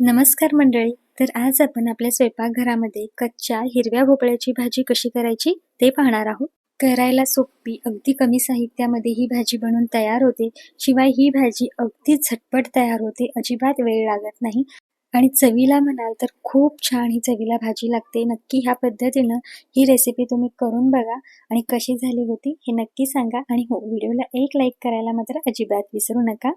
नमस्कार मंडळी तर आज आपण आपल्या स्वयंपाकघरामध्ये कच्च्या हिरव्या भोपळ्याची भाजी कशी करायची ते पाहणार आहोत. करायला सोपी अगदी कमी साहित्यामध्ये ही भाजी बनवून तयार होते. शिवाय ही भाजी अगदी झटपट तयार होते अजिबात वेळ लागत नाही. आणि चवीला म्हणाल तर खूप छान ही चवीला भाजी लागते. नक्की ह्या पद्धतीनं ही रेसिपी तुम्ही करून बघा. आणि कशी झाली होती हे नक्की सांगा. आणि हो व्हिडिओला एक लाईक करायला मात्र अजिबात विसरू नका.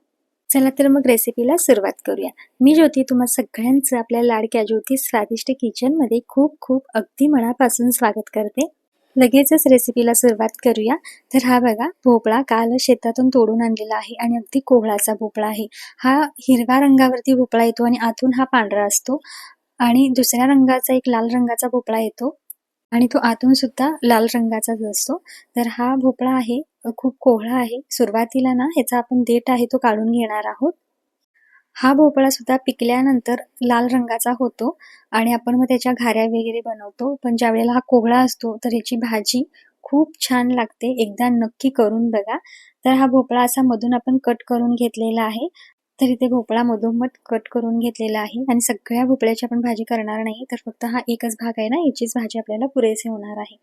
चला तर मग रेसिपीला सुरुवात करूया. मी ज्योती तुम्हा सगळ्यांचं आपल्या लाडक्या ज्योती स्वादिष्ट किचनमध्ये खूप खूप अगदी मनापासून स्वागत करते. लगेचच रेसिपीला सुरुवात करूया. तर हा बघा भोपळा काल शेतातून तोडून आणलेला आहे आणि अगदी कोहळाचा भोपळा आहे. हा हिरव्या रंगावरती भोपळा येतो आणि आतून हा पांढरा असतो. आणि दुसऱ्या रंगाचा एक लाल रंगाचा भोपळा येतो. आणि तो आतून सुद्धा लाल रंगाचाच असतो तर हा भोपळा आहे खूप कोहळा आहे. सुरुवातीला ना ह्याचा आपण देठ आहे तो काढून घेणार आहोत. हा भोपळा सुद्धा पिकल्यानंतर लाल रंगाचा होतो आणि आपण मग त्याच्या घाऱ्या वगैरे बनवतो. पण ज्या वेळेला हा कोहळा असतो तर ह्याची भाजी खूप छान लागते. एकदा नक्की करून बघा. तर हा भोपळा असा मधून आपण कट करून घेतलेला आहे. तर इथे भोपळा मधोमध कट करून घेतलेला आहे. आणि सगळ्या भोपळ्याची आपण भाजी करणार नाही तर फक्त हा एकच भाग आहे ना याचीच भाजी आपल्याला पुरेसे होणार आहे.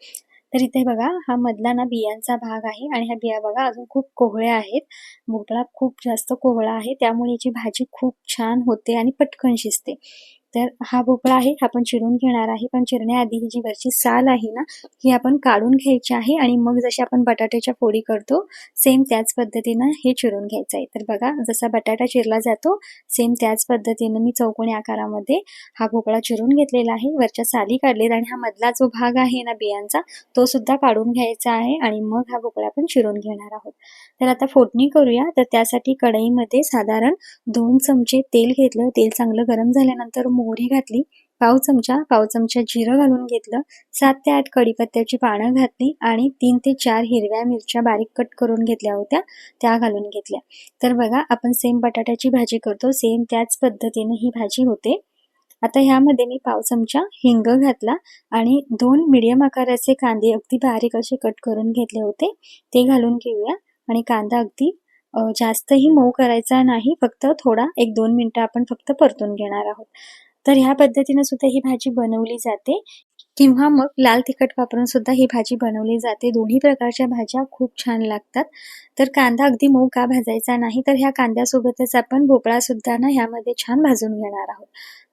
तर इथे बघा हा मधला ना बियांचा भाग आहे आणि ह्या बिया बघा अजून खूप कोहळ्या आहेत. भोपळा खूप जास्त कोहळा आहे त्यामुळे याची भाजी खूप छान होते आणि पटकन शिजते. तर हा भोपळा आहे आपण चिरून घेणार आहे. पण चिरण्याआधी ही जी वरची साल आहे ना ही आपण काढून घ्यायची आहे आणि मग जशी आपण बटाट्याच्या फोडी करतो सेम त्याच पद्धतीनं हे चिरून घ्यायचं आहे. तर बघा जसा बटाटा चिरला जातो सेम त्याच पद्धतीनं मी चौकोनी आकारामध्ये हा भोपळा चिरून घेतलेला आहे. वरच्या साली काढलेत आणि हा मधला जो भाग आहे ना बियांचा तो सुद्धा काढून घ्यायचा आहे आणि मग हा भोपळा आपण चिरून घेणार आहोत. तर आता फोडणी करूया. तर त्यासाठी कढईमध्ये साधारण दोन चमचे तेल घेतलं. तेल चांगलं गरम झाल्यानंतर मोहरी घातली पाव चमचा पाव चमचा जिरं घालून घेतलं सात ते आठ कढीपत्त्याची पानं घातली आणि तीन ते चार हिरव्या मिरच्या बारीक कट करून घेतल्या होत्या त्या घालून घेतल्या. तर बघा आपण सेम बटाट्याची भाजी करतो सेम त्याच पद्धतीने ही भाजी होते. आता ह्यामध्ये मी पाव चमचा हिंग घातला आणि दोन मिडियम आकाराचे कांदे अगदी बारीक असे कट करून घेतले होते ते घालून घेऊया. आणि कांदा अगदी जास्तही मऊ करायचा नाही फक्त थोडा एक दोन मिनटं आपण फक्त परतून घेणार आहोत. तर ह्या पद्धतीने सुद्धा ही भाजी बनवली जाते. किंवा मग लाल तिखट वापरून सुद्धा ही भाजी बनवली जाते. दोन्ही प्रकारच्या भाज्या खूप छान लागतात. तर कांदा अगदी मऊ का भाजायचा नाही तर ह्या कांद्यासोबतच आपण भोपळा सुद्धा ना ह्यामध्ये छान भाजून घेणार आहोत.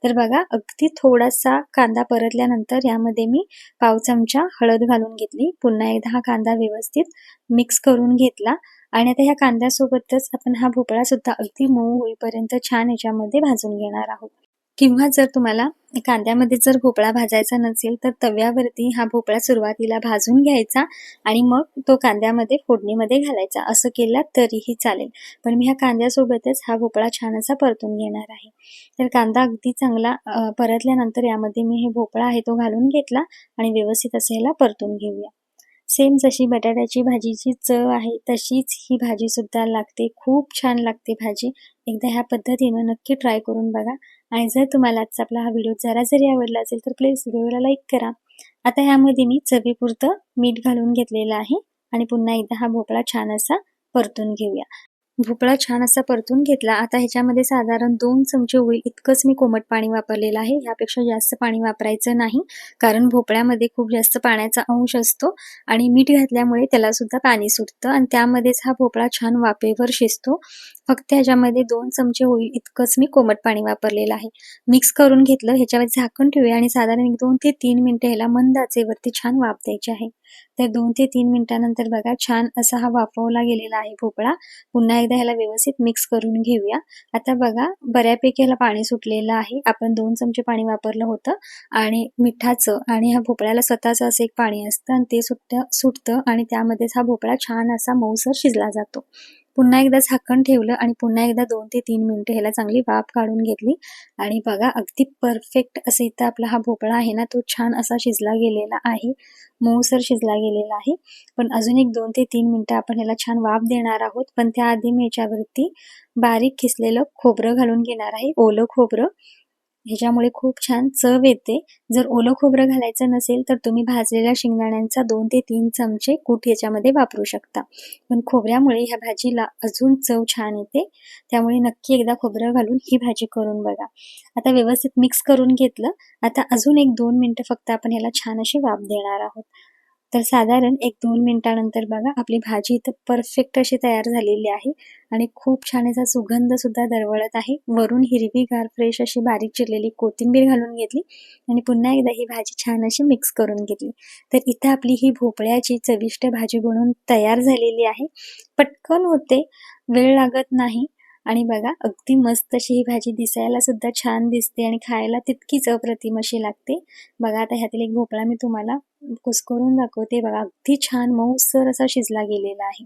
तर बघा अगदी थोडासा कांदा परतल्यानंतर यामध्ये मी पाव चमचा हळद घालून घेतली. पुन्हा एकदा हा कांदा व्यवस्थित मिक्स करून घेतला. आणि आता ह्या कांद्यासोबतच आपण हा भोपळा सुद्धा अगदी मऊ होईपर्यंत छान याच्यामध्ये भाजून घेणार आहोत. किंवा जर तुम्हाला कांद्यामध्ये जर भोपळा भाजायचा नसेल तर तव्यावरती हा भोपळा सुरुवातीला भाजून घ्यायचा आणि मग तो कांद्यामध्ये फोडणीमध्ये घालायचा. असं केलं तरीही चालेल. पण मी ह्या कांद्यासोबतच हा भोपळा छान असा परतून घेणार आहे. तर कांदा अगदी चांगला परतल्यानंतर यामध्ये मी हे भोपळा आहे तो घालून घेतला आणि व्यवस्थित असं ह्याला परतून घेऊया. सेम जशी बटाट्याची भाजीची चव आहे तशीच ही भाजी सुद्धा लागते. खूप छान लागते भाजी. एकदा ह्या पद्धतीनं नक्की ट्राय करून बघा. आणि जर तुम्हाला आजचा आपला हा व्हिडिओ जरा जरी आवडला असेल तर प्लीज व्हिडिओला लाईक करा. आता ह्यामध्ये मी चवीपुरतं मीठ घालून घेतलेलं आहे आणि पुन्हा एकदा हा भोपळा छान असा परतून घेऊया. भोपळा छान असा परतून घेतला. आता ह्याच्यामध्ये साधारण दोन चमचे होईल इतकंच मी कोमट पाणी वापरलेलं आहे. यापेक्षा जास्त पाणी वापरायचं नाही कारण भोपळ्यामध्ये खूप जास्त पाण्याचा अंश असतो आणि मीठ घातल्यामुळे त्याला सुद्धा पाणी सुटतं आणि त्यामध्येच हा भोपळा छान वापेवर शिजतो. फक्त ह्याच्यामध्ये दोन चमचे होईल इतकंच मी कोमट पाणी वापरलेलं आहे. मिक्स करून घेतलं ह्याच्यावर झाकण ठेवूया आणि साधारण एक दोन ते तीन मिनिटं ह्याला मंद आचेवरती छान वाफ द्यायची आहे. तर दोन ते तीन मिनिटानंतर बघा छान असा हा वाफवला गेलेला आहे भोपळा. पुन्हा एकदा ह्याला व्यवस्थित मिक्स करून घेऊया. आता बघा बऱ्यापैकी ह्याला पाणी सुटलेलं आहे. आपण दोन चमचे पाणी वापरलं होतं आणि मिठाचं आणि ह्या भोपळ्याला स्वतःचं असं एक पाणी असतं आणि ते सुट सुटतं आणि त्यामध्येच हा भोपळा छान असा मऊसर शिजला जातो. पुन्हा एकदा झाकण ठेवलं आणि पुन्हा एकदा दोन ते तीन मिनिटं ह्याला चांगली वाफ काढून घेतली. आणि बघा अगदी परफेक्ट असं इथं आपला हा भोपळा आहे ना तो छान असा शिजला गेलेला आहे. मऊसर शिजला गेलेला आहे. पण अजून एक दोन ते तीन मिनटं आपण ह्याला छान वाफ देणार आहोत. पण त्याआधी मी याच्यावरती बारीक खिसलेलं खोबरं घालून घेणार आहे. ओलं खोबरं. ह्याच्यामुळे खूप छान चव येते. जर ओलं खोबरं घालायचं नसेल तर तुम्ही भाजलेल्या शेंगदाण्यांचा दोन ते तीन चमचे कूट याच्यामध्ये वापरू शकता. पण खोबऱ्यामुळे ह्या भाजीला अजून चव छान येते. त्यामुळे नक्की एकदा खोबरं घालून ही भाजी करून बघा. आता व्यवस्थित मिक्स करून घेतलं. आता अजून एक दोन मिनटं फक्त आपण ह्याला छान अशी वाफ देणार आहोत. तर साधारण एक दोन मिनिटानंतर बघा आपली भाजी इथं परफेक्ट अशी तयार झालेली आहे आणि खूप छान याचा सुगंध सुद्धा दरवळत आहे. वरून हिरवीगार फ्रेश अशी बारीक चिरलेली कोथिंबीर घालून घेतली आणि पुन्हा एकदा ही भाजी छान अशी मिक्स करून घेतली. तर इथं आपली ही भोपळ्याची चविष्ट भाजी बनवून तयार झालेली आहे. पटकन होते वेळ लागत नाही आणि बघा अगदी मस्त अशी ही भाजी दिसायला सुद्धा छान दिसते आणि खायला तितकीच अप्रतिम अशी लागते. बघा आता ह्यातील एक भोपळा मी तुम्हाला कुसकरून दाखवते बघा. अगदी छान मऊसर असा शिजला गेलेला आहे.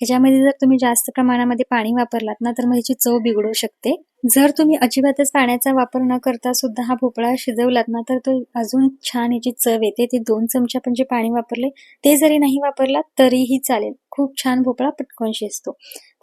ह्याच्यामध्ये जर तुम्ही जास्त प्रमाणामध्ये पाणी वापरलात ना तर मग ह्याची चव बिघडू शकते. जर तुम्ही अजिबातच पाण्याचा वापर न करता सुद्धा हा भोपळा शिजवलात ना तर तो अजून छान याची चव येते. ते दोन चमचे आपण जे पाणी वापरले ते जरी नाही वापरला तरीही चालेल. खूप छान भोपळा पटकन शिजतो.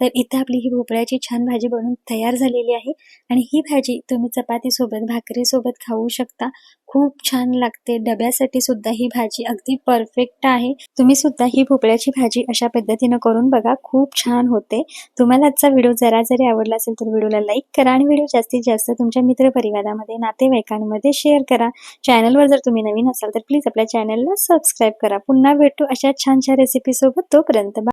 तर इथं आपली ही भोपळ्याची छान भाजी बनवून तयार झालेली आहे. आणि ही भाजी तुम्ही चपातीसोबत भाकरीसोबत खाऊ शकता. खूप छान लागते. डब्यासाठी सुद्धा ही भाजी अगदी परफेक्ट आहे. तुम्ही सुद्धा ही भोपळ्याची भाजी अशा पद्धतीनं करून बघा. खूप छान होते. तुम्हाला आजचा व्हिडिओ जरा जरी आवडला असेल तर व्हिडिओला लाईक करा. आणि व्हिडिओ जास्तीत जास्त तुमच्या मित्रपरिवारामध्ये नातेवाईकांमध्ये शेअर करा. चॅनलवर जर तुम्ही नवीन असाल तर प्लीज आपल्या चॅनलला सबस्क्राईब करा. पुन्हा भेटू अशा छान छान रेसिपी सोबत तोपर्यंत.